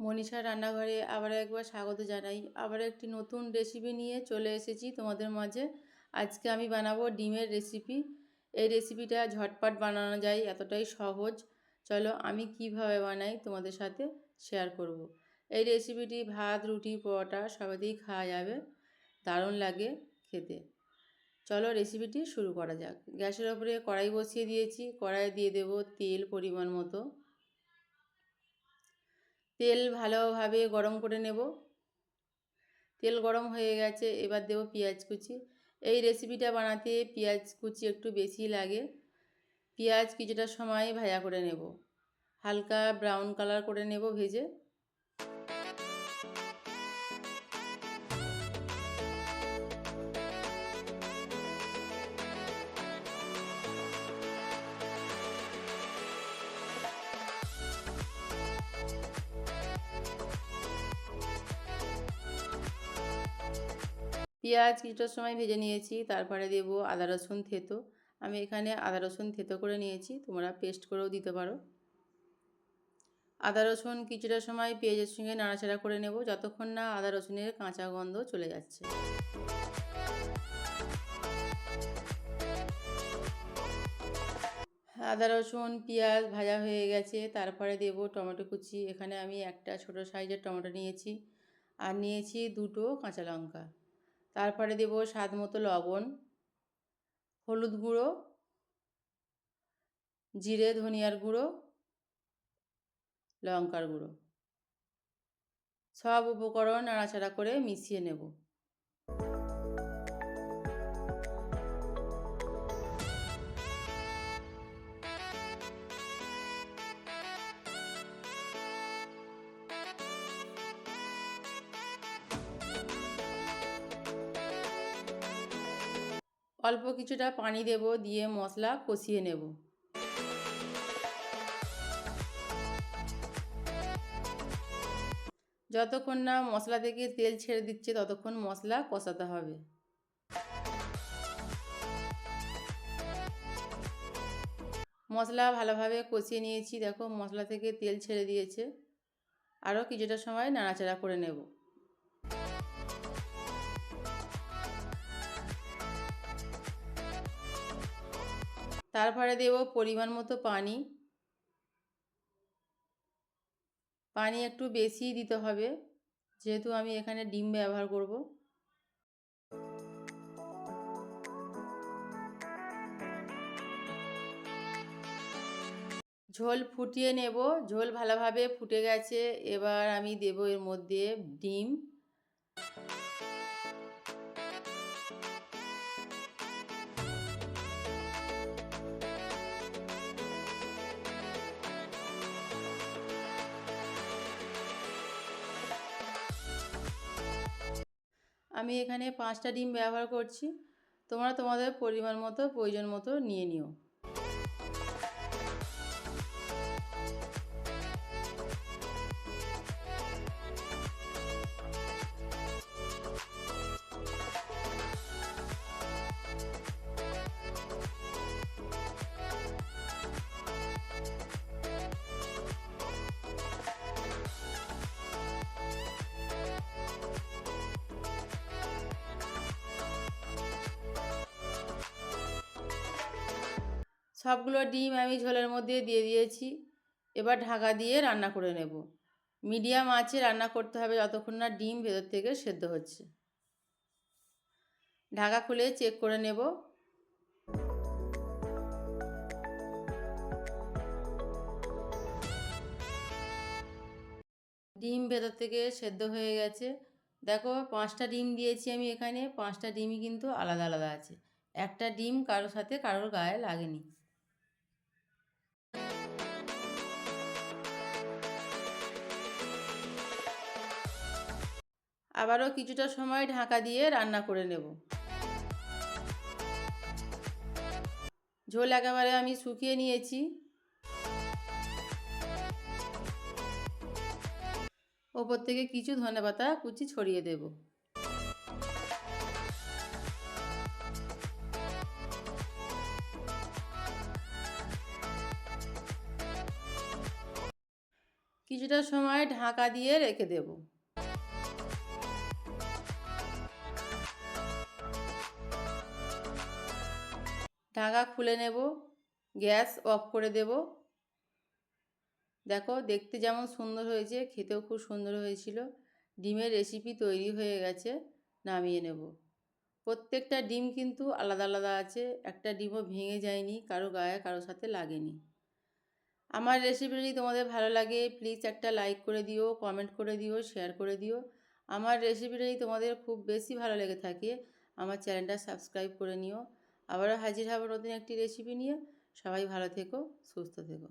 মনীষা রান্নাঘরে আবার একবার স্বাগত জানাই। আবার একটি নতুন রেসিপি নিয়ে চলে এসেছি তোমাদের মাঝে। আজকে আমি বানাবো ডিমের রেসিপি এই রেসিপিটা ঝটপট বানানো যায়, এতটাই সহজ। চলো আমি কীভাবে বানাই তোমাদের সাথে শেয়ার করব। এই রেসিপিটি ভাত, রুটি, পরোটা সবেতেই খাওয়া যাবে। দারুণ লাগে খেতে। চলো রেসিপিটি শুরু করা যাক। গ্যাসের ওপরে কড়াই বসিয়ে দিয়েছি। কড়াইয়ে দিয়ে দেব তেল পরিমাণ মতো। তেল ভালোভাবে গরম করে নেব। তেল গরম হয়ে গেছে, এবার দেব পেঁয়াজ কুচি। এই রেসিপিটা বানাতে পেঁয়াজ কুচি একটু বেশি লাগে। পেঁয়াজ কিছুটা সময় ভাজা করে নেব। হালকা ব্রাউন কালার করে নেব ভেজে। পেঁয়াজ কিছুটা সময় ভেজে নিয়েছি, তারপরে দেব আদা, রসুন, থেতো। আমি এখানে আদা, রসুন, থেতো করে নিয়েছি, তোমরা পেস্ট করেও দিতে পারো। আদা, রসুন কিছুটা সময় পেঁয়াজের সঙ্গে নাড়াচাড়া করে নেব, যতক্ষণ না আদা, রসুনের কাঁচা গন্ধ চলে যাচ্ছে। আদা, রসুন, পেঁয়াজ ভাজা হয়ে গেছে, তারপরে দেব টমেটো কুচি। এখানে আমি একটা ছোট সাইজের টমেটো নিয়েছি, আর নিয়েছি দুটো কাঁচা লঙ্কা। তারপরে দেব স্বাদ মতো লবণ, হলুদ গুঁড়ো, জিরে, ধনিয়ার গুঁড়ো, লঙ্কার গুঁড়ো। সব উপকরণ নাড়াচাড়া করে মিশিয়ে নেব। অল্প কিছুটা পানি দেব, দিয়ে মশলা কষিয়ে নেব। যতক্ষণ না মশলা থেকে তেল ছেড়ে দিচ্ছে, ততক্ষণ মশলা কষাতে হবে। মশলা ভালোভাবে কষিয়ে নিয়েছি। দেখো, মশলা থেকে তেল ছেড়ে দিয়েছে। আরও কিছুটা সময় নাড়াচাড়া করে নেব। তারপরে দেব পরিমাণ মতো পানি। পানি একটু বেশি দিতে হবে, যেহেতু আমি এখানে ডিম ব্যবহার করব। ঝোল ফুটিয়ে নেব, ঝোল ভালোভাবে ফুটে গেছে, এবার আমি দেব এর মধ্যে ডিম। আমি এখানে পাঁচটা ডিম ব্যবহার করছি। তোমরা তোমাদের পরিমাণ মতো প্রয়োজন মতো নিয়ে নিও। সবগুলো ডিম আমি ঝোলের মধ্যে দিয়ে দিয়েছি। এবার ঢাকা দিয়ে রান্না করে নেব। মিডিয়াম আঁচে রান্না করতে হবে যতক্ষণ না ডিম ভেতর থেকে সেদ্ধ হচ্ছে। ঢাকা খুলে চেক করে নেব। ডিম ভেতর থেকে সেদ্ধ হয়ে গেছে। দেখো পাঁচটা ডিম দিয়েছি আমি এখানে। পাঁচটা ডিমই কিন্তু আলাদা আলাদা আছে। একটা ডিম কারোর সাথে কারোর গায়ে লাগেনি। আবারও কিছুটা সময় ঢাকা দিয়ে রান্না করে নেব। ঝোল একেবারে আমি শুকিয়ে নিয়েছি। ওপর থেকে কিছু ধনেপাতা কুচি ছড়িয়ে দেব। কিছুটা সময় ঢাকা দিয়ে রেখে দেব। ঢাকা খুলে নেব, গ্যাস অফ করে দেব। দেখো, দেখতে যেমন সুন্দর হয়েছে, খেতেও খুব সুন্দর হয়েছিল। ডিমের রেসিপি তৈরি হয়ে গেছে, নামিয়ে নেব। প্রত্যেকটা ডিম কিন্তু আলাদা আলাদা আছে, একটা ডিমও ভেঙে যায়নি, কারও গায়ে কারোর সাথে লাগেনি। আমার রেসিপি যদি তোমাদের ভালো লাগে প্লিজ একটা লাইক করে দিও কমেন্ট করে দিও শেয়ার করে দিও। আমার রেসিপিটা যদি তোমাদের খুব বেশি ভালো লেগে থাকে, আমার চ্যানেলটা সাবস্ক্রাইব করে নিও। আবারও হাজির হব নতুন একটি রেসিপি নিয়ে। সবাই ভালো থেকো সুস্থ থেকো।